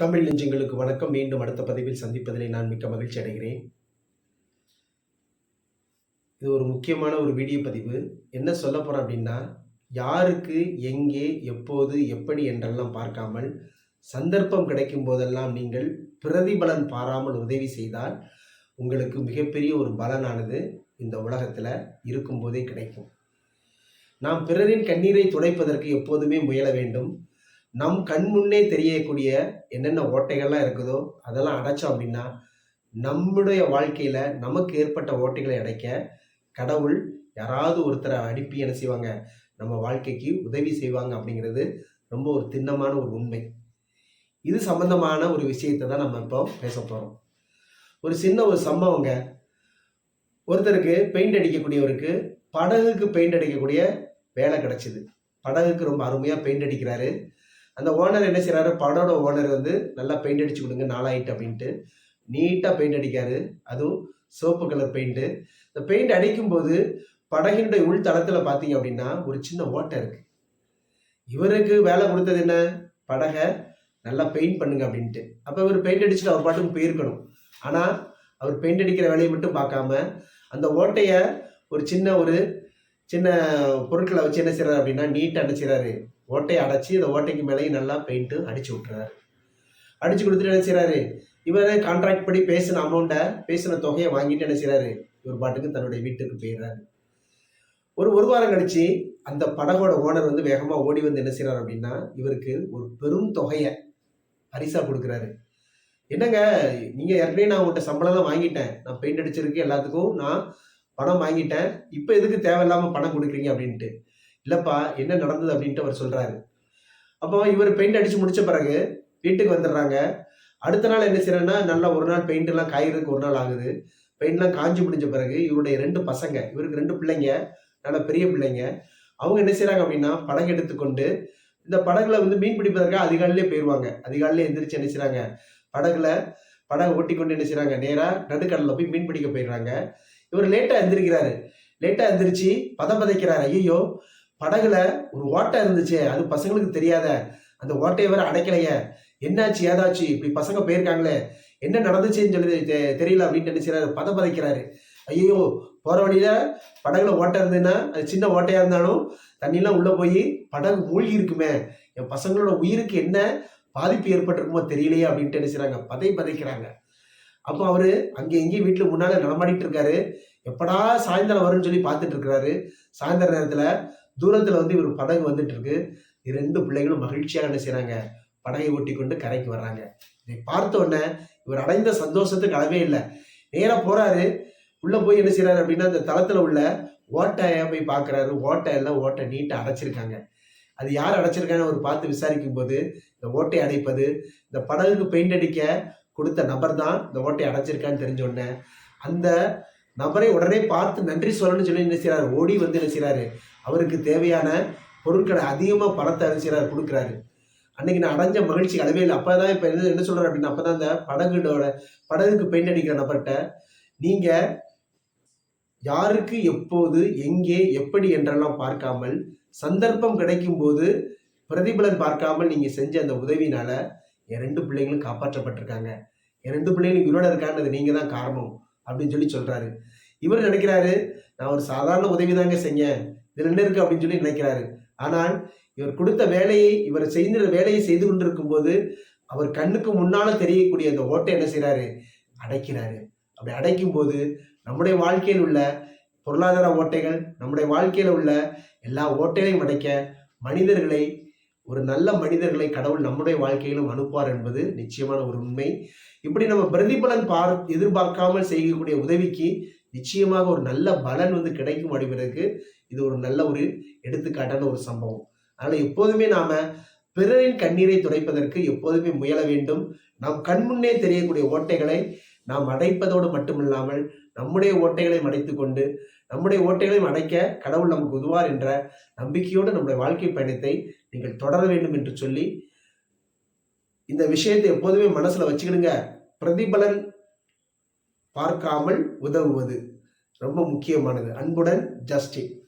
தமிழ் நெஞ்சங்களுக்கு வணக்கம். மீண்டும் அடுத்த பதிவில் சந்திப்பதிலே நான் மிக்க மகிழ்ச்சி அடைகிறேன். இது ஒரு முக்கியமான ஒரு வீடியோ பதிவு. என்ன சொல்ல போறேன் அப்படின்னா யாருக்கு எங்கே எப்போது எப்படி என்றெல்லாம் பார்க்காமல் சந்தர்ப்பம் கிடைக்கும் போதெல்லாம் நீங்கள் பிரதிபலன் பாராமல் உதவி செய்தால் உங்களுக்கு மிகப்பெரிய ஒரு பலனானது இந்த உலகத்தில் இருக்கும்போதே கிடைக்கும். நாம் பிறரின் கண்ணீரை துடைப்பதற்கு எப்போதுமே முயல வேண்டும். நம் கண் முன்னே தெரியக்கூடிய என்னென்ன ஓட்டைகள்லாம் இருக்குதோ அதெல்லாம் அடைச்சோம் அப்படின்னா நம்முடைய வாழ்க்கையில் நமக்கு ஏற்பட்ட ஓட்டைகளை அடைக்க கடவுள் யாராவது ஒருத்தரை அனுப்பி என்ன செய்வாங்க? நம்ம வாழ்க்கைக்கு உதவி செய்வாங்க அப்படிங்கிறது ரொம்ப ஒரு திண்ணமான ஒரு உண்மை. இது சம்பந்தமான ஒரு விஷயத்தை தான் நம்ம இப்போ பேச போகிறோம் ஒரு சின்ன ஒரு சம்பவங்க. ஒருத்தருக்கு பெயிண்ட் அடிக்கக்கூடியவருக்கு படகுக்கு பெயிண்ட் அடிக்கக்கூடிய வேலை கிடைச்சிது. படகுக்கு ரொம்ப அருமையாக பெயிண்ட் அடிக்கிறாரு. அந்த ஓனர் என்ன செய்கிறாரு படோட ஓனர் வந்து நல்லா பெயிண்ட் அடிச்சு கொடுங்க நாளாயிட்டு அப்படின்ட்டு. நீட்டாக பெயிண்ட் அடிக்காரு. அதுவும் சிவப்பு கலர் பெயிண்ட்டு இந்த பெயிண்ட் அடிக்கும்போது படகினுடைய உள் தளத்தில் பார்த்தீங்க அப்படின்னா ஒரு சின்ன ஓட்டை இருக்கு. இவருக்கு வேலை கொடுத்தது என்ன? படகை நல்லா பெயிண்ட் பண்ணுங்க அப்படின்ட்டு. அப்போ இவர் பெயிண்ட் அடிச்சுட்டு அவர் பாட்டுக்கு போயிருக்கணும். ஆனால் அவர் பெயிண்ட் அடிக்கிற வேலையை மட்டும் பார்க்காம அந்த ஓட்டையை ஒரு சின்ன ஒரு சின்ன பொருட்களை வச்சு என்ன செய்கிறாரு அப்படின்னா நீட்டாக என்ன செய்கிறாரு ஓட்டையை அடைச்சி அந்த ஓட்டைக்கு மேலேயும் நல்லா பெயிண்ட்டு அடிச்சு விட்டுறாரு. அடிச்சு கொடுத்துட்டு என்ன செய்கிறாரு இவர் கான்ட்ராக்ட் படி பேசின அமௌண்ட்டை பேசின தொகையை வாங்கிட்டு என்ன செய்கிறாரு இவர் பாட்டுக்கு தன்னுடைய வீட்டுக்கு போயிடுறாரு. ஒரு ஒரு வாரம் கழிச்சு அந்த படகோட ஓனர் வந்து வேகமாக ஓடி வந்து என்ன செய்கிறார் அப்படின்னா இவருக்கு ஒரு பெரும் தொகையை பரிசாக கொடுக்குறாரு. என்னங்க நீங்கள் ஏற்கனவே நான் உங்கள்கிட்ட சம்பளம்லாம் வாங்கிட்டேன். நான் பெயிண்ட் அடிச்சிருக்கு எல்லாத்துக்கும். நான் பணம் வாங்கிட்டேன். இப்போ எதுக்கு தேவையில்லாம பணம் கொடுக்குறீங்க அப்படின்ட்டு. இல்லப்பா என்ன நடந்தது அப்படின்ட்டு அவர் சொல்றாரு. அப்போ இவர் பெயிண்ட் அடிச்சு முடிச்ச பிறகு வீட்டுக்கு வந்துடுறாங்க. அடுத்த நாள் என்ன செய்யறேன்னா நல்லா ஒரு நாள் பெயிண்ட் எல்லாம் ஒரு நாள் ஆகுது. பெயிண்ட்லாம் காஞ்சி முடிஞ்ச பிறகு இவருடைய ரெண்டு பசங்க இவருக்கு ரெண்டு பிள்ளைங்க நல்ல பெரிய பிள்ளைங்க. அவங்க என்ன செய்கிறாங்க அப்படின்னா படகு எடுத்துக்கொண்டு இந்த படகுல வந்து மீன் பிடிப்பதற்காக அதிகாலையிலே போயிடுவாங்க அதிகாலையிலே எந்திரிச்சு என்ன செய்கிறாங்க படகுல படகு ஓட்டி கொண்டு என்ன செய்கிறாங்க நேராக நடுக்கடலில் போய் மீன் பிடிக்க போயிடுறாங்க. இவர் லேட்டா எழுந்திருக்கிறாரு லேட்டா எழுந்திரிச்சு பதம் பதைக்கிறாரு. ஐயோ படகுல ஒரு ஓட்டை இருந்துச்சு அது பசங்களுக்கு தெரியாத. அந்த ஓட்டையை வேற அடைக்கலையே. என்னாச்சு ஏதாச்சு? இப்படி பசங்க போயிருக்காங்களே. என்ன நடந்துச்சுன்னு சொல்லி தெ- தெரியல அப்படின்ட்டு என்ன செய்றாரு பதம் பதைக்கிறாரு. ஐயோ போற வழியில படகுல ஓட்டை இருந்ததுன்னா அது சின்ன ஓட்டையா இருந்தாலும் தண்ணிலாம் உள்ள போய் படகு மூழ்கி இருக்குமே. என் பசங்களோட உயிருக்கு என்ன பாதிப்பு ஏற்பட்டிருக்குமோ தெரியலையே அப்படின்ட்டு என்ன பதை பதைக்கிறாங்க. அப்போ அவரு அங்கே எங்கேயும் வீட்டுல முன்னால் நடமாடிட்டு இருக்காரு. எப்படா சாயந்தரம் வரும்னு சொல்லி பார்த்துட்டு இருக்கிறாரு. சாயந்தர நேரத்துல தூரத்துல வந்து இவர் படகு வந்துட்டு இருக்கு. ரெண்டு பிள்ளைகளும் மகிழ்ச்சியாக என்ன செய்கிறாங்க படகை ஓட்டி கொண்டு கரைக்கு வர்றாங்க. இதை பார்த்த உடனே இவர் அடைந்த சந்தோஷத்துக்கு அளவே இல்லை. நேராக போறாரு. உள்ள போய் என்ன செய்கிறாரு அப்படின்னா அந்த தளத்துல உள்ள ஓட்டையை போய் பார்க்குறாரு. ஓட்டை எல்லாம் ஓட்டை நீட்டை அடைச்சிருக்காங்க. அது யார் அடைச்சிருக்கான்னு அவர் பார்த்து விசாரிக்கும் போது இந்த ஓட்டை அடைப்பது இந்த படகுக்கு பெயிண்ட் அடிக்க கொடுத்த நபர் தான் இந்த ஓட்டை அடைச்சிருக்கான்னு தெரிஞ்ச உடனே அந்த நபரை உடனே பார்த்து நன்றி சொல்லணும்னு சொல்லி என்ன செய்கிறாரு ஓடி வந்து என்ன செய்கிறாரு அவருக்கு தேவையான பொருட்களை அதிகமாக பணத்தை என்ன கொடுக்குறாரு. அன்னைக்கு நான் அடைஞ்ச மகிழ்ச்சி அளவே இல்லை. அப்பதான் இப்போ என்ன என்ன சொல்றாரு அப்படின்னா அப்பதான் அந்த படகுடோட படகுக்கு பெயிண்ட் அடிக்கிற நபர்கிட்ட நீங்கள் யாருக்கு எப்போது எங்கே எப்படி என்றெல்லாம் பார்க்காமல் சந்தர்ப்பம் கிடைக்கும் போது பிரதிபலன் பார்க்காமல் நீங்கள் செஞ்ச அந்த உதவினால என் ரெண்டு பிள்ளைங்களும் காப்பாற்றப்பட்டிருக்காங்க. என் ரெண்டு பிள்ளைங்களும் உயிரோட இருக்கான்றது நீங்க தான் காரணம் அப்படின்னு சொல்லி சொல்றாரு. இவர் நினைக்கிறாரு நான் ஒரு சாதாரண உதவி தாங்க செஞ்சேன். இதுல என்ன இருக்கு அப்படின்னு சொல்லி நினைக்கிறாரு. ஆனால் இவர் கொடுத்த வேலையை இவர் செய்த வேலையை செய்து கொண்டிருக்கும் போது அவர் கண்ணுக்கு முன்னால தெரியக்கூடிய அந்த ஓட்டை என்ன செய்கிறாரு அடைக்கிறாரு. அப்படி அடைக்கும் போது நம்முடைய வாழ்க்கையில் உள்ள பொருளாதார ஓட்டைகள் நம்முடைய வாழ்க்கையில் உள்ள எல்லா ஓட்டைகளையும் அடைக்க மனிதர்களை ஒரு நல்ல மனிதர்களை கடவுள் நம்முடைய வாழ்க்கையிலும் அனுப்புவார் என்பது நிச்சயமான ஒரு உண்மை. இப்படி நம்ம பிரதிபலன் பார் எதிர்பார்க்காமல் செய்யக்கூடிய உதவிக்கு நிச்சயமாக ஒரு நல்ல பலன் வந்து கிடைக்கும் அப்படிங்கிறதுக்கு இது ஒரு நல்ல ஒரு எடுத்துக்காட்டான ஒரு சம்பவம். அதனால எப்போதுமே நாம பிறரின் கண்ணீரை துடைப்பதற்கு எப்போதுமே முயல வேண்டும். நாம் கண்முன்னே தெரியக்கூடிய ஓட்டைகளை நாம் அடைப்பதோடு மட்டுமில்லாமல் நம்முடைய ஓட்டைகளை அடைத்துக் கொண்டு நம்முடைய ஓட்டைகளையும் அடைக்க கடவுள் நமக்கு உதுவார் என்ற நம்பிக்கையோடு நம்முடைய வாழ்க்கை பயணத்தை நீங்கள் தொடர வேண்டும் என்று சொல்லி இந்த விஷயத்தை எப்போதுமே மனசுல வச்சுக்கிடுங்க. பிரதிபலன் பார்க்காமல் உதவுவது ரொம்ப முக்கியமானது. அன்புடன் ஜஸ்டின்.